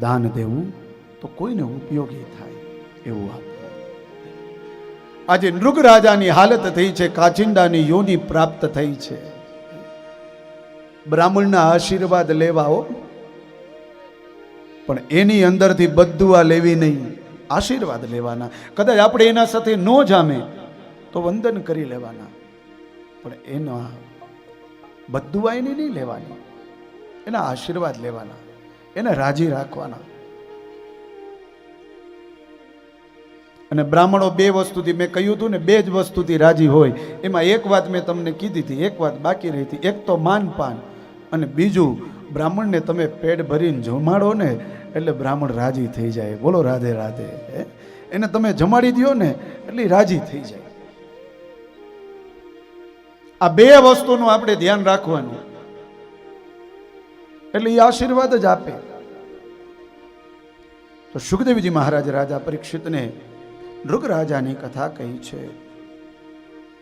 દાન દેવું તો કોઈને ઉપયોગી થાય એવું આપવું આજે નૃગ રાજાની હાલત થઈ છે કાચિંડાની યોની પ્રાપ્ત થઈ છે. બ્રાહ્મણના આશીર્વાદ લેવાઓ પણ એની અંદરથી બધું આ લેવી નહીં, આશીર્વાદ લેવાના. કદાચ આપણે એના સાથે ન જામે તો વંદન કરી લેવાના. પણ એના બધું આ એની નહીં લેવાની. એના આશીર્વાદ લેવાના. એને રાજી રાખવાના. અને બ્રાહ્મણો બે વસ્તુથી મેં કહ્યું હતું ને, બે જ વસ્તુથી રાજી હોય. એમાં એક વાત મેં તમને કીધી હતી, એક વાત બાકી રહી હતી. એક તો માન પાન અને બીજું, બ્રાહ્મણને તમે પેટ ભરીને જમાડો ને, એટલે બ્રાહ્મણ રાજી થઈ જાય. બોલો રાધે રાધે? એને તમે જમાડી દો ને, એટલે રાજી થઈ જાય. આ બે વસ્તુનું આપણે ધ્યાન રાખવાનું. એટલે એ આશીર્વાદ જ આપે. તો સુખદેવજી મહારાજ રાજા પરીક્ષિતને નૃગ રાજાની કથા કહી છે.